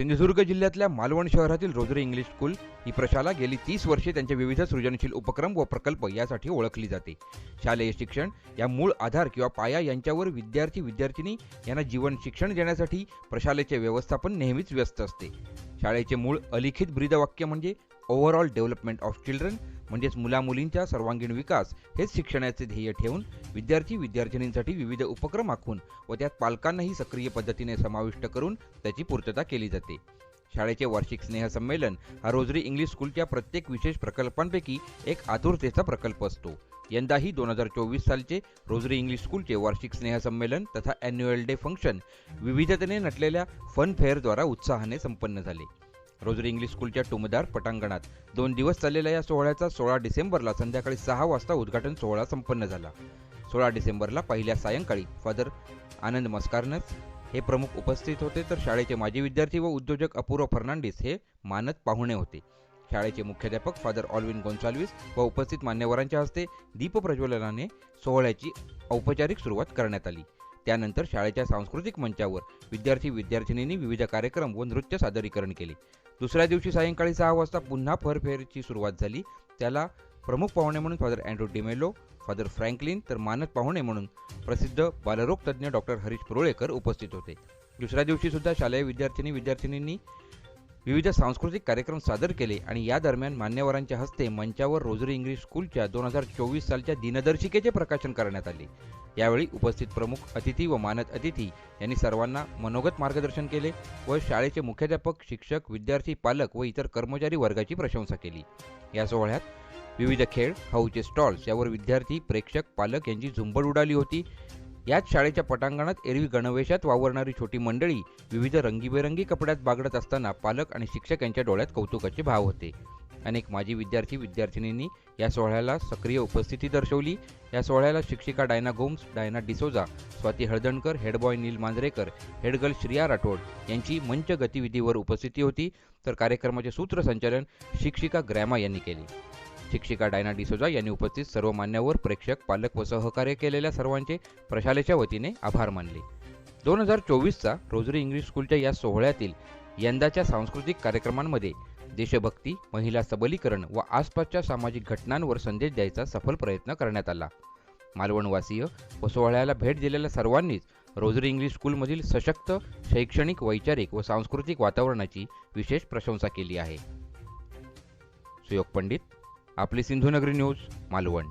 सिंधुदुर्ग जिल्ह्यातल्या मालवण शहरातील rosary English school ही प्रशाला गेली तीस वर्षे त्यांच्या विविध सृजनशील उपक्रम व प्रकल्प यासाठी ओळखली जाते. शालेय शिक्षण या मूळ आधार किंवा पाया यांच्यावर विद्यार्थी विद्यार्थिनी यांना जीवन शिक्षण देण्यासाठी प्रशालेचे व्यवस्थापन नेहमीच व्यस्त असते. शाळेचे मूळ अलिखित ब्रीदवाक्य म्हणजे ओव्हरऑल डेव्हलपमेंट ऑफ चिल्ड्रन म्हणजेच मुलामुलींचा सर्वांगीण विकास हेच शिक्षणाचे ध्येय ठेवून विद्यार्थी विद्यार्थिनींसाठी विविध उपक्रम आखून व त्यात पालकांनाही सक्रिय पद्धतीने समाविष्ट करून त्याची पूर्तता केली जाते. शाळेचे वार्षिक स्नेहसंमेलन हा रोजरी इंग्लिश स्कूलच्या प्रत्येक विशेष प्रकल्पांपैकी एक आतुरतेचा प्रकल्प असतो. यंदाही दोन हजार चोवीस सालचे रोजरी इंग्लिश स्कूलचे वार्षिक स्नेहसंमेलन तथा अॅन्युअल डे फंक्शन विविधतेने नटलेल्या फन फेअरद्वारा उत्साहाने संपन्न झाले. रोजरी इंग्लिश स्कूलच्या टुमदार पटांगणात. दोन दिवस चाललेल्या या सोहळ्याचा सोळा डिसेंबरला संध्याकाळी सहा वाजता उद्घाटन सोहळा संपन्न झाला. सोळा डिसेंबरला पहिल्या सायंकाळी फादर आनंद मस्कारनस हे प्रमुख उपस्थित होते तर शाळेचे माजी विद्यार्थी व उद्योजक अपूर्व फर्नांडिस हे मानद पाहुणे होते. शाळेचे मुख्याध्यापक फादर ऑल्विन गोन्साल्विस व उपस्थित मान्यवरांच्या हस्ते दीप प्रज्वलनाने सोहळ्याची औपचारिक सुरुवात करण्यात आली. त्यानंतर शाळेच्या सांस्कृतिक मंचावर विद्यार्थी विद्यार्थिनींनी विविध कार्यक्रम व नृत्य सादरीकरण केले. दुसऱ्या दिवशी सायंकाळी सहा वाजता पुन्हा फरफेरची सुरुवात झाली. त्याला प्रमुख पाहुणे म्हणून Father Andrew D'Mello Father Franklin तर मानद पाहुणे म्हणून प्रसिद्ध बालरोग तज्ज्ञ डॉक्टर हरीश पुरोळेकर उपस्थित होते. दुसऱ्या दिवशी सुद्धा शालेय विद्यार्थिनी विद्यार्थिनींनी विविध सांस्कृतिक कार्यक्रम सादर केले आणि या दरम्यान मान्यवरांच्या हस्ते मंचावर रोजरी इंग्लिश स्कूलच्या दोन हजार चोवीस सालच्या दिनदर्शिकेचे प्रकाशन करण्यात आले. यावेळी उपस्थित प्रमुख अतिथी व मानद अतिथी यांनी सर्वांना मनोगत मार्गदर्शन केले व शाळेचे मुख्याध्यापक शिक्षक विद्यार्थी पालक व इतर कर्मचारी वर्गाची प्रशंसा केली. या सोहळ्यात विविध खेळ खाऊचे स्टॉल्स यावर विद्यार्थी प्रेक्षक पालक यांची झुंबड उडाली होती. याच शाळेच्या पटांगणात एरवी गणवेशात वावरणारी छोटी मंडळी विविध रंगीबेरंगी कपड्यात बागडत असताना पालक आणि शिक्षक यांच्या डोळ्यात कौतुकाचे भाव होते. अनेक माजी विद्यार्थी विद्यार्थिनींनी या सोहळ्याला सक्रिय उपस्थिती दर्शवली. या सोहळ्याला शिक्षिका Diana Gomes Diana D'Souza Swati Haldankar head boy Neel Manjrekar head girl Shriya Rathod यांची मंच गतिविधीवर उपस्थिती होती. तर कार्यक्रमाचे सूत्रसंचालन शिक्षिका ग्रॅमा यांनी केले. शिक्षिका डायना डिसोजा यांनी उपस्थित सर्व मान्यवर प्रेक्षक पालक व सहकार्य केलेल्या सर्वांचे प्रशालेच्या वतीने आभार मानले. दोन हजार चोवीसचा रोजरी इंग्लिश स्कूलच्या या सोहळ्यातील यंदाच्या सांस्कृतिक कार्यक्रमांमध्ये देशभक्ती महिला सबलीकरण व आसपासच्या सामाजिक घटनांवर संदेश द्यायचा सफल प्रयत्न करण्यात आला. मालवणवासीय व सोहळ्याला भेट दिलेल्या सर्वांनीच रोजरी इंग्लिश स्कूलमधील सशक्त शैक्षणिक वैचारिक व सांस्कृतिक वातावरणाची विशेष प्रशंसा केली आहे. सुयोग पंडित आपली सिंधुनगरी न्यूज मालवण.